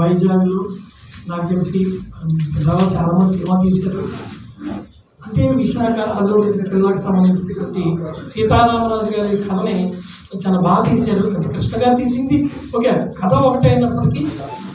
వైజాగ్లో నాకు తెలిసి దాదాపు చాలా మంది సినిమా తీశారు. అంటే విశాఖ అల్లూరి జిల్లాకు సంబంధించినటువంటి సీతారామరాజు గారి కథని చాలా బాగా తీశారు. అంటే కృష్ణ గారు తీసింది. ఓకే కథ ఒకటే అయినప్పటికీ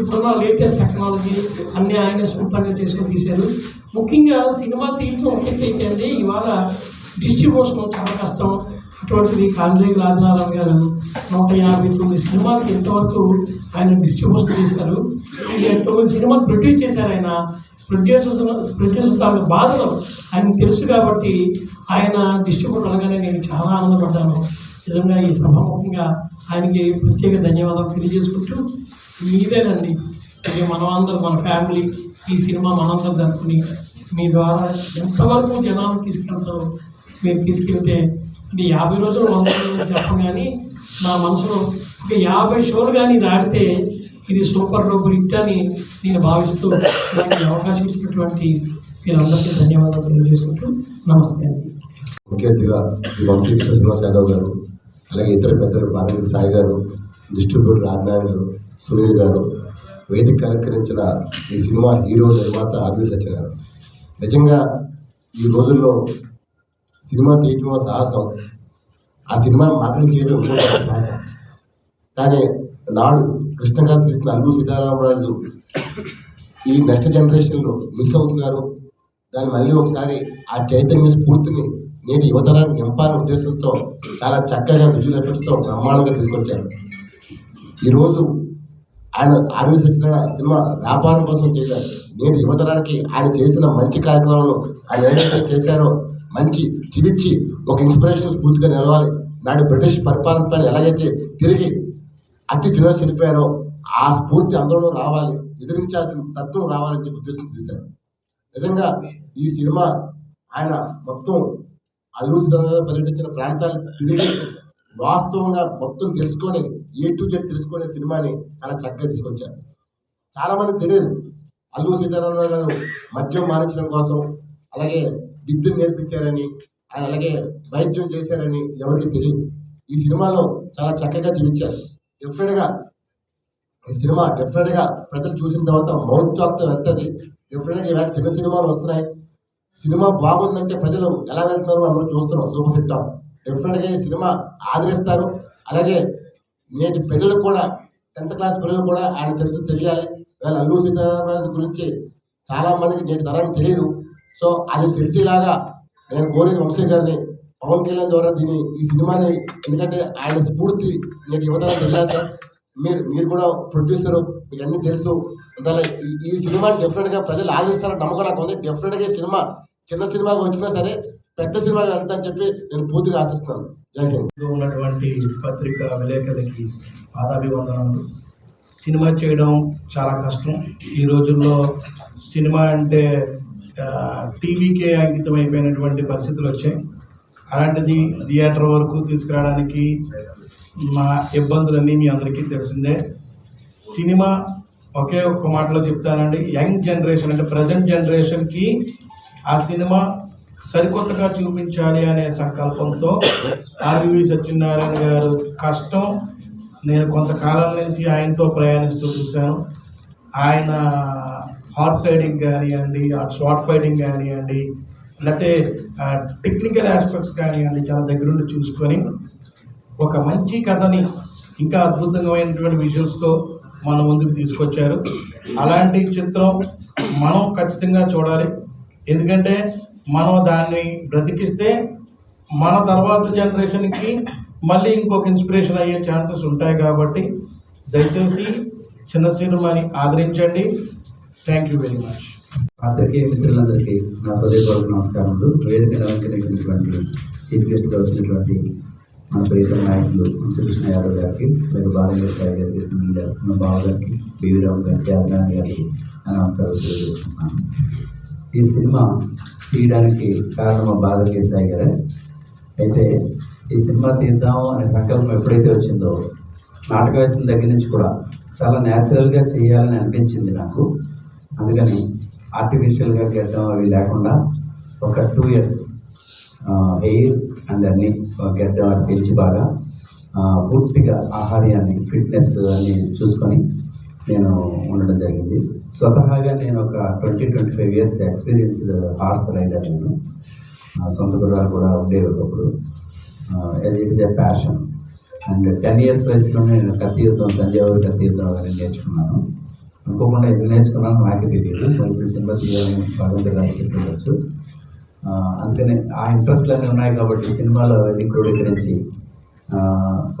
ఇప్పుడున్న లేటెస్ట్ టెక్నాలజీ అన్ని ఆయన సొంతంగా చేసుకొని తీశారు. ముఖ్యంగా సినిమా తీయటం ఒకటి అయితే అండి ఇవాళ డిస్ట్రిబ్యూషన్ చాలా కష్టం. అటువంటిది కాంజయ్ రాజనారాయణ గారు నూట యాభై తొమ్మిది సినిమాలకి ఎంతవరకు ఆయన డిస్ట్రిబ్యూషన్ చేశారు? ఈ తొమ్మిది సినిమాలు ప్రొడ్యూస్ చేశారు ఆయన. ప్రొడ్యూసర్స్ ప్రొడ్యూసర్ తాను బాధలు ఆయనకు తెలుసు కాబట్టి ఆయన డిస్ట్రిబ్యూటర్ అనగానే నేను చాలా ఆనందపడ్డాను. నిజంగా ఈ సభాముఖంగా ఆయనకి ప్రత్యేక ధన్యవాదాలు తెలియజేసుకుంటూ మీదేనండి. మనం అందరం మన ఫ్యామిలీ ఈ సినిమా మనందరం జరుపుకుని మీ ద్వారా ఎంతవరకు జనాలు తీసుకెళ్తారో మీరు తీసుకెళ్తే అంటే యాభై రోజులు వంద రోజులు చెప్పం కానీ నా మనసులో ఒక యాభై షోలు కానీ దాటితే ఇది సూపర్ డూపర్ హిట్ అని నేను భావిస్తూ దానికి అవకాశం ఇచ్చినటువంటి మీరందరికీ ధన్యవాదాలు తెలియజేసుకుంటూ నమస్తే అండి. ముఖ్య అతిథిగా వంశీకృష్ణ శ్రీనివాస్ యాదవ్ గారు అలాగే ఇతర పెద్దలు పార్వతి సాయి గారు డిస్ట్రిబ్యూటర్ ఆర్నారాయణ గారు సునీల్ గారు వేదిక అలంకరించిన ఈ సినిమా హీరో నిర్మాత ఆర్వి సత్య గారు. నిజంగా ఈ రోజుల్లో సినిమా తీయటం సాహసం. ఆ సినిమాని మార్కెటింగ్ చేయడం సాహసం. కానీ నాడు కృష్ణగారు తీసిన అల్లు సీతారామరాజు ఈ నెక్స్ట్ జనరేషన్లో మిస్ అవుతున్నారు. దాన్ని మళ్ళీ ఒకసారి ఆ చైతన్య స్ఫూర్తిని నేటి యువతరానికి నింపాలనే ఉద్దేశంతో చాలా చక్కగా విజువల్ ఎఫెక్ట్స్తో బ్రహ్మాండంగా తీసుకొచ్చారు. ఈరోజు ఆయన ఆర్వి సత్యనారాయణ సినిమా వ్యాపారం కోసం చేయలేదు. నేటి యువతరానికి ఆయన చేసిన మంచి కార్యక్రమాలు ఆయన ఏదైతే చేశారో మంచి చివిచ్చి ఒక ఇన్స్పిరేషన్ స్ఫూర్తిగా నిలవాలి. నాడు బ్రిటిష్ పరిపాలన పైన ఎలాగైతే తిరిగి అతి చిన్న చనిపోయారో ఆ స్ఫూర్తి అందరిలో రావాలి. ఎదిరించాల్సిన తత్వం రావాలని చెప్పి ఉద్దేశం చేశారు. నిజంగా ఈ సినిమా ఆయన మొత్తం అల్లూరి సీతారామరాజు పర్యటించిన ప్రాంతాలు తిరిగి వాస్తవంగా మొత్తం తెలుసుకొని ఏ టు జెడ్ తెలుసుకునే సినిమాని చాలా చక్కగా తీసుకొచ్చారు. చాలా మంది తెలియదు. అల్లూరి సీతారామరాజు గారు మద్యం మానించడం కోసం అలాగే విద్యను నేర్పించారని ఆయన అలాగే వైద్యం చేశారని ఎవరికి తెలియదు. ఈ సినిమాలో చాలా చక్కగా చూపించారు. డెఫినెట్గా ఈ సినిమా డెఫినెట్గా ప్రజలు చూసిన తర్వాత మౌత్ టాక్తో వెళ్తుంది డెఫినెట్గా ఇవాళ చిన్న సినిమాలు వస్తున్నాయి. సినిమా బాగుందంటే ప్రజలు ఎలా వెళ్తున్నారో అందరూ చూస్తున్నాం. సూపర్ హిట్ టాప్ డెఫినెట్గా ఈ సినిమా ఆదరిస్తారు. అలాగే నేటి పిల్లలు కూడా టెన్త్ క్లాస్ పిల్లలు కూడా ఆయన చరిత్ర తెలియాలి. ఇవాళ అల్లు సీతారామరాజు గురించి చాలా మందికి నేటి తరానికి తెలియదు. సో అది తెలిసేలాగా నేను కోరేది వంశీ గారిని పవన్ కళ్యాణ్ ద్వారా దీని ఈ సినిమాని ఎందుకంటే ఆయన స్ఫూర్తి నేను యువతరం తెలియాలి సార్. మీరు మీరు కూడా ప్రొడ్యూసర్ మీకు అన్ని తెలుసు. అందువల్ల ఈ సినిమాని డెఫినెట్గా ప్రజలు ఆదరిస్తారని నమ్మకం నాకు ఉంది. డెఫినెట్గా ఈ సినిమా చిన్న సినిమాకి వచ్చినా సరే పెద్ద సినిమాకి వెళ్తా అని చెప్పి నేను పూర్తిగా ఆశిస్తున్నాను. జై హింద్. ఉన్నటువంటి పత్రిక విలేకరులకి పాదాభివందనములు సినిమా చేయడం చాలా కష్టం. ఈ రోజుల్లో సినిమా అంటే టీవీకే అంకితం అయిపోయినటువంటి పరిస్థితులు వచ్చాయి. అలాంటిది థియేటర్ వరకు తీసుకురావడానికి మా ఇబ్బందులన్నీ మీ అందరికీ తెలిసిందే. సినిమా ఒకే ఒక్క మాటలో చెప్తానండి. యంగ్ జనరేషన్ అంటే ప్రజెంట్ జనరేషన్కి ఆ సినిమా సరికొత్తగా చూపించాలి అనే సంకల్పంతో ఆర్వి సత్యనారాయణ గారు కష్టం. నేను కొంతకాలం నుంచి ఆయనతో ప్రయాణిస్తూ చూశాను. ఆయన హార్స్ రైడింగ్ కానివ్వండి షార్ట్ ఫైటింగ్ కానివ్వండి లేకపోతే టెక్నికల్ ఆస్పెక్ట్స్ కానివ్వండి చాలా దగ్గరుండి చూసుకొని ఒక మంచి కథని ఇంకా అద్భుతమైనటువంటి విజువల్స్తో మన ముందుకు తీసుకొచ్చారు. అలాంటి చిత్రం మనం ఖచ్చితంగా చూడాలి. ఎందుకంటే మనం దాన్ని బ్రతికిస్తే మన తర్వాత జనరేషన్కి మళ్ళీ ఇంకొక ఇన్స్పిరేషన్ అయ్యే ఛాన్సెస్ ఉంటాయి కాబట్టి దయచేసి చిన్న సినిమాని ఆదరించండి. థ్యాంక్ యూ వెరీ మచ్ పాత్రికేయ మిత్రులందరికీ నా హృదయపూర్వక నమస్కారములు. వేదిక అలంకరించినటువంటి చీఫ్ గెస్ట్గా వచ్చినటువంటి మన ప్రియతమ నాయకులు వంశకృష్ణ యాదవ్ గారికి అలాగే బాలయ్య సాయి గారికి సునీల్ గారు మన బావ గారికి బివి రావు గారికి అజ్ఞాన్ గారికి నా నమస్కారాలు తెలియజేస్తున్నాను ఈ సినిమా తీయడానికి కారణం మా బాలయ్య సాయి గారే. అయితే ఈ సినిమా తీద్దాం అనే సంకల్పం ఎప్పుడైతే వచ్చిందో నాటక వేసిన దగ్గర నుంచి కూడా చాలా న్యాచురల్గా చేయాలని అనిపించింది నాకు. అందుకని ఆర్టిఫిషియల్గా గెడ్డం అవి లేకుండా ఒక టూ ఇయర్స్ హెయిర్ అండ్ అన్ని గెడ్డం అది పెంచి బాగా పూర్తిగా ఆహార్యాన్ని ఫిట్నెస్ అన్ని చూసుకొని నేను ఉండడం జరిగింది. స్వతహాగా నేను ఒక twenty twenty five years experienced horse rider నేను సొంత గుర్రాలు కూడా ఉండేవి ఒకప్పుడు. As it is a passion and ten years వయసులోనే నేను కత్తి యుద్ధం తంజావూరు కత్తి యుద్ధం నేర్చుకున్నాను. అనుకోకుండా ఎందుకు నేర్చుకున్నాను నాకు తెలియదు కొంచెం సినిమా తీయాలని భగవంతుడు రాసి పెట్టుకోవచ్చు ఆ, అందుకనే అన్నీ ఇంట్రెస్ట్లన్నీ ఉన్నాయి కాబట్టి సినిమాలో అవన్నీ క్రోడీకరించి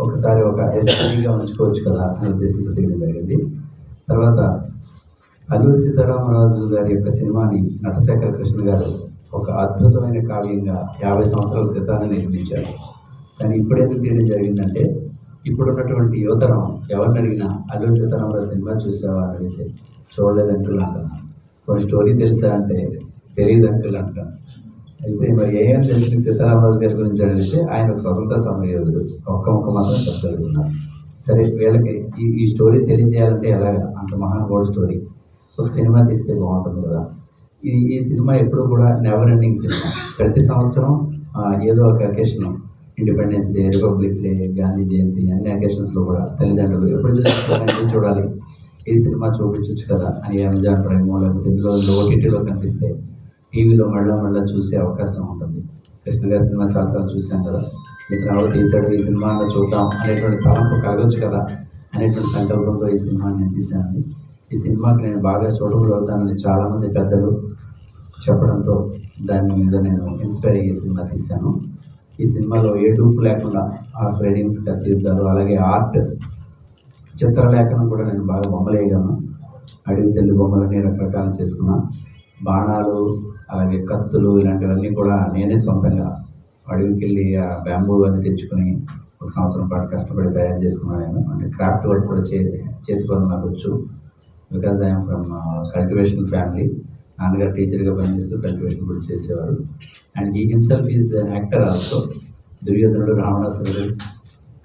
ఒకసారి ఒక ఎస్పీగా ఉంచుకోవచ్చు కదా అనే ఉద్దేశంతో తీయడం జరిగింది. తర్వాత అల్లూరి సీతారామరాజు గారి యొక్క సినిమాని నటశేఖర కృష్ణ గారు ఒక అద్భుతమైన కావ్యంగా యాభై సంవత్సరాల క్రితాన్ని నిర్మించారు. కానీ ఇప్పుడు ఎందుకు తీయడం జరిగిందంటే ఇప్పుడున్నటువంటి యువతరం ఎవరిని అడిగినా అల్లూరి సీతారామరాజు సినిమా చూసావా అని అడిగితే చూడలేదు అంకుల్ అంటున్నాను కొన్ని స్టోరీ తెలుసా అంటే తెలియదు అంకుల్ అంటాను అయితే మరి ఏమేమి తెలిసిన సీతారామరాజు గారి గురించి అడిగితే ఆయన ఒక స్వతంత్ర సమరయోధుడు ఒక్క ముక్క మాత్రం చెప్పగలుగుతున్నారు సరే వీళ్ళకి ఈ ఈ స్టోరీ తెలియజేయాలంటే ఎలాగా? అంత మహానుభావుడు స్టోరీ. ఒక సినిమా తీస్తే బాగుంటుంది కదా. ఈ ఈ సినిమా ఎప్పుడు కూడా నెవర్ ఎండింగ్ సినిమా. ప్రతి సంవత్సరం ఏదో ఒక occasion independence day republic day Gandhi Jayanti అన్ని అకేషన్స్లో కూడా తల్లిదండ్రులు ఎప్పుడు చూసి చూడాలి. ఈ సినిమా చూపించవచ్చు కదా అని అమెజాన్ ప్రైమో లేకపోతే ఇందులో ఓటీటీలో కనిపిస్తే టీవీలో మళ్ళా మళ్ళీ చూసే అవకాశం ఉంటుంది. కృష్ణ సినిమా చాలాసార్లు చూశాం కదా. ఇతను ఎవరు తీశాడు ఈ సినిమా చూద్దాం అనేటువంటి తలంపు కలగొచ్చు కదా అనేటువంటి సంకల్పంతో ఈ సినిమాని నేను తీశాను ఈ సినిమాకి నేను బాగా సూటబుల్ అవుతానని చాలామంది పెద్దలు చెప్పడంతో దాని మీద నేను ఇన్స్పైర్ అయ్యే ఈ సినిమా తీశాను. ఈ సినిమాలో ఏ డూపు లేకుండా ఆ రైడింగ్స్ కత్తిద్దాలు అలాగే ఆర్ట్ చిత్రలేఖనం కూడా నేను బాగా బొమ్మలేయగలను. అడవి తెల్లి బొమ్మలని రకరకాలు చేసుకున్నా. బాణాలు అలాగే కత్తులు ఇలాంటివన్నీ కూడా నేనే సొంతంగా అడవికి వెళ్ళి ఆ బ్యాంబూ అన్ని తెచ్చుకుని ఒక సంవత్సరం పాటు కష్టపడి తయారు చేసుకున్నాను నేను. అంటే క్రాఫ్ట్ వర్క్ కూడా చే చేతి పనులు నాకు వచ్చు. Because I'm from cultivation family. నాన్నగారు టీచర్గా పనిచేస్తూ కల్టివేషన్ కూడా చేసేవారు. అండ్ ఈ హిమ్సెల్ఫ్ ఈజ్ యాక్టర్ ఆల్సో దుర్యోధనుడు రావణాసురుడు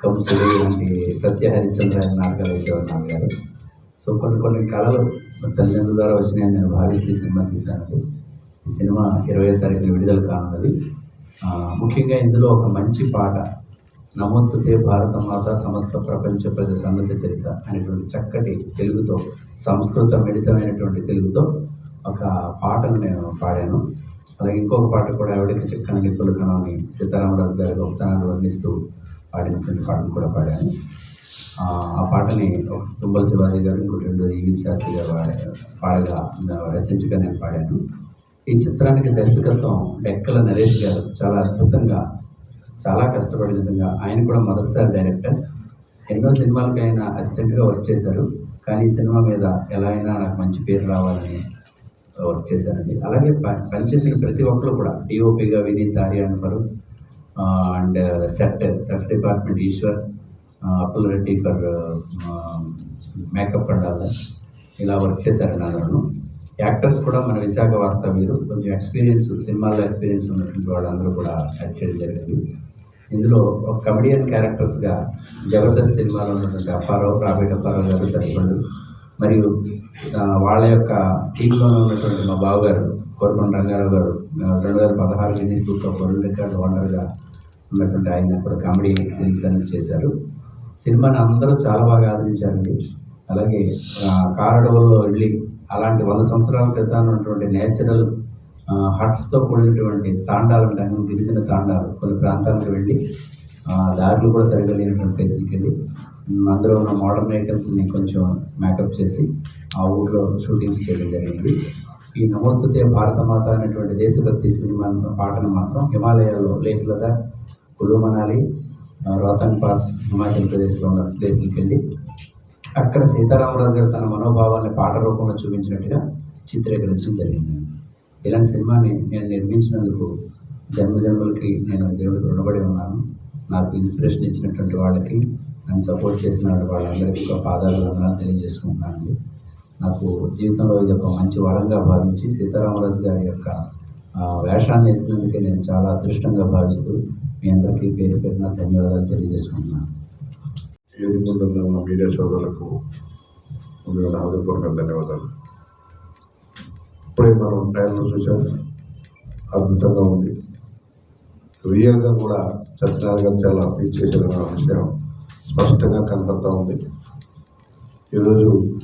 కంసుడు ఇలాంటి సత్య హరిశ్చంద్ర అనే నాటకాలు వేసేవారు నాన్నగారు. సో కొన్ని కొన్ని కళలు తల్లిదండ్రుల ద్వారా వచ్చినాయని నేను భావిస్తూ సినిమా తీశాను. ఈ సినిమా ఇరవై తారీఖున విడుదల కానున్నది. ముఖ్యంగా ఇందులో ఒక మంచి పాట నమోస్తుతే భారత మాత సమస్త ప్రపంచ ప్రజ సన్నత చరిత అనేటువంటి చక్కటి తెలుగుతో సంస్కృత మిళితమైనటువంటి తెలుగుతో ఒక పాటను నేను పాడాను. అలాగే ఇంకొక పాట కూడా ఎవడికి చిక్కన నిప్పులు కణాన్ని సీతారామరాజు గారి గొప్పతనాన్ని వర్ణిస్తూ పాడినటువంటి పాటను కూడా పాడాను. ఆ పాటని ఒక తుమ్మల శివాజీ గారు ఇంకోటి రెండు ఈవి శాస్త్రి గారు పాడా- పాడగా రచించగా నేను పాడాను. ఈ చిత్రానికి దర్శకత్వం డెక్కల నరేష్ గారు. చాలా అద్భుతంగా చాలా కష్టపడి నిజంగా ఆయన కూడా మొదటిసారి డైరెక్టర్. ఎన్నో సినిమాలకి ఆయన అసిస్టెంట్గా వర్క్ చేశారు. కానీ ఈ సినిమా మీద ఎలా అయినా నాకు మంచి పేరు రావాలని వర్క్ చేశారండి అలాగే పనిచేసిన ప్రతి ఒక్కరు కూడా డిఓపిగా Vineeth Aryan Farooq and set set department Eshwar Appul Reddy for makeup and ఇలా వర్క్ చేశారండి అందరూ యాక్టర్స్ కూడా మన విశాఖ వాస్తవ్యులు కొంచెం ఎక్స్పీరియన్స్ సినిమాల్లో ఎక్స్పీరియన్స్ ఉన్నటువంటి వాళ్ళందరూ కూడా యాక్ట్ చేయడం జరిగింది. ఇందులో ఒక కమెడియన్ క్యారెక్టర్స్గా జబర్దస్త్ సినిమాలో ఉన్నటువంటి అప్పారావు రాబేట్ అప్పారావు గారు సరిపడు మరియు వాళ్ళ యొక్క టీంలోనే ఉన్నటువంటి మా బావగారు కోరకొండ రంగారావు గారు రెండు వేల పదహారు Guinness book of world record వండర్గా ఉన్నటువంటి ఆయన కూడా కామెడీ సీన్స్ అన్ని చేశారు. సినిమాని అందరూ చాలా బాగా ఆదరించారండి. అలాగే కారడవుల్లో వెళ్ళి అలాంటి వంద సంవత్సరాల క్రితం ఉన్నటువంటి నేచురల్ హట్స్తో కూడినటువంటి తాండాలు ఉంటాయి గిరిజన తాండాలు కొన్ని ప్రాంతాలకు వెళ్ళి దారులు కూడా సరిగ్గా లేనటువంటి ప్లేస్కి వెళ్ళి అందులో ఉన్న మోడర్న్ ఐటమ్స్ని కొంచెం మేకప్ చేసి ఆ ఊళ్ళో షూటింగ్స్ చేయడం జరిగింది. ఈ నమస్తే భారతమాత అనేటువంటి దేశభక్తి సినిమా పాటను మాత్రం హిమాలయాల్లో లేక్ లదాఖ్ కులు మనాలి ఆ, పాస్ హిమాచల్ ప్రదేశ్లో ఉన్న ప్లేస్కి వెళ్ళి అక్కడ సీతారామరాజు గారు తన మనోభావాన్ని పాట రూపంలో చూపించినట్టుగా చిత్రీకరించడం జరిగింది. ఇలాంటి సినిమాని నేను నిర్మించినందుకు జన్మ జన్మలకి నేను దేవుడికి రుణపడి ఉన్నాను. నాకు ఇన్స్పిరేషన్ ఇచ్చినటువంటి వాళ్ళకి నన్ను సపోర్ట్ చేసిన వాళ్ళందరికీ ఒక పాదాలు వందనాలు తెలియజేసుకుంటున్నాను. నాకు జీవితంలో ఇది ఒక మంచి వరంగా భావించి సీతారామరాజు గారి యొక్క వేషాన్ని వేసినందుకే నేను చాలా అదృష్టంగా భావిస్తూ మీ అందరికీ పేరు పెట్టిన ధన్యవాదాలు తెలియజేసుకుంటున్నాను. ఏది మీడియా సోదరులకు ముందుగా హృదయపూర్వక ధన్యవాదాలు. ఇప్పుడే మనం టైంలో చూసాం అద్భుతంగా ఉంది. రియల్గా కూడా సత్యనారాయణ గారు చాలా అప్పీల్ చేశారన్న విషయం. స్పష్టంగా కనపడతా ఉంది. ఈరోజు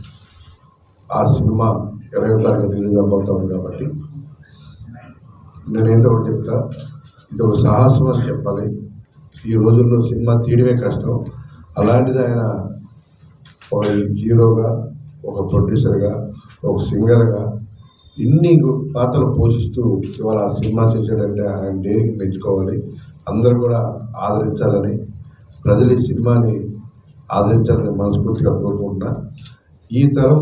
ఆ సినిమా ఇరవై తారీఖు రిలీజ్ అవబోతా ఉంది కాబట్టి నేనేంటో ఒకటి చెప్తా. ఇది ఒక సాహసం అని చెప్పాలి. ఈ రోజుల్లో సినిమా తీయడమే కష్టం. అలాంటిది ఆయన ఒక హీరోగా ఒక ప్రొడ్యూసర్గా ఒక సింగర్గా ఇన్ని పాత్రలు పోషిస్తూ ఇవాళ ఆ సినిమా చేసాడంటే ఆయన డైరీకి మెచ్చుకోవాలి? అందరూ కూడా ఆదరించాలని ప్రజలు ఈ సినిమాని ఆదరించాలని మనస్ఫూర్తిగా కోరుకుంటున్నా. ఈ తరం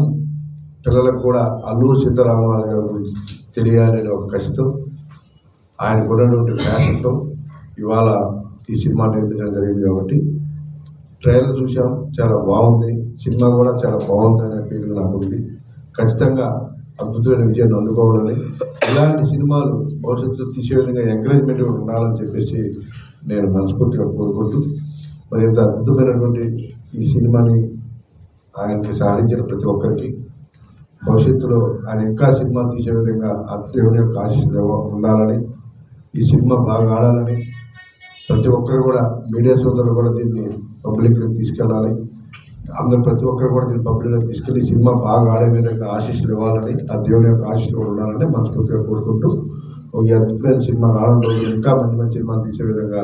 పిల్లలకు కూడా అల్లూరు సీతారామరాజు గారి గురించి తెలియాలనే ఒక కష్టం ఆయన ఉన్నటువంటి ప్యాషన్తో ఇవాళ ఈ సినిమా నిర్మించడం జరిగింది కాబట్టి ట్రైలర్ చూసాం చాలా బాగుంది. సినిమా కూడా చాలా బాగుంది అనే ఫీలింగ్ నాకు ఉంది. ఖచ్చితంగా అద్భుతమైన విజయాన్ని అందుకోవాలని ఇలాంటి సినిమాలు భవిష్యత్తులో తీసే విధంగా ఎంకరేజ్మెంట్ ఉండాలని చెప్పేసి నేను మనస్ఫూర్తిగా కోరుకుంటూ మరి ఇంత అద్భుతమైనటువంటి ఈ సినిమాని ఆయనకి సాధించిన ప్రతి ఒక్కరికి భవిష్యత్తులో ఆయన ఇంకా సినిమా తీసే విధంగా ఆ దేవుని యొక్క ఆశీస్సులు ఉండాలని ఈ సినిమా బాగా ఆడాలని ప్రతి ఒక్కరు కూడా మీడియా సోదరులు కూడా దీన్ని పబ్లిక్లోకి తీసుకెళ్ళాలి. అందరు ప్రతి ఒక్కరు కూడా దీన్ని పబ్లిక్లోకి తీసుకెళ్ళి ఈ సినిమా బాగా ఆడే విధంగా ఆశీస్సులు ఇవ్వాలని ఆ దేవుని యొక్క ఆశీస్సులు ఉండాలని మనస్ఫూర్తిగా కోరుకుంటూ ఈ అద్భుతమైన సినిమా రావడం ఇంకా మంచి మంచి సినిమాలు తీసే విధంగా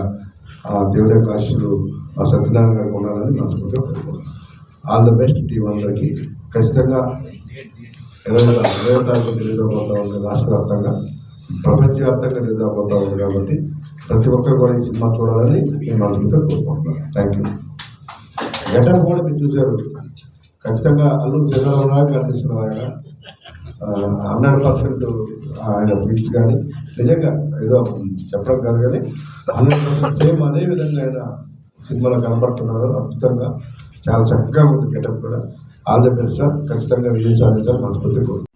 ఆ దేవుని యొక్క ఆశీస్సులు ఆ సత్యనారాయణ గారు ఉండాలని మనస్ఫూర్తిగా కోరుకుంటున్నాను. ఆల్ ద బెస్ట్ టీం అందరికీ. ఖచ్చితంగా ఇరవై ఇరవై తారీఖు రిలీజ్ ఉంది రాష్ట్ర వ్యాప్తంగా. ప్రపంచవ్యాప్తంగా రిలీజ్ ఉంది కాబట్టి ప్రతి ఒక్కరు కూడా ఈ సినిమా చూడాలని నేను మనసుతో కోరుకుంటున్నాను. థ్యాంక్ యూ గెటప్ కూడా మీరు చూశారు. ఖచ్చితంగా అల్లు చంద్రబాబు కనిపిస్తున్నారు ఆయన. హండ్రెడ్ పర్సెంట్ ఆయన ఫీట్స్ కానీ నిజంగా ఏదో చెప్పడం కాదు కానీ హండ్రెడ్ పర్సెంట్ సేమ్ అదే విధంగా ఆయన సినిమాలో కనపడుతున్నారు అద్భుతంగా చాలా చక్కగా ఉంది గెటప్ కూడా. All best sir. ఖచ్చితంగా విజయం సాధించాలి మనస్ఫూర్తి కోరు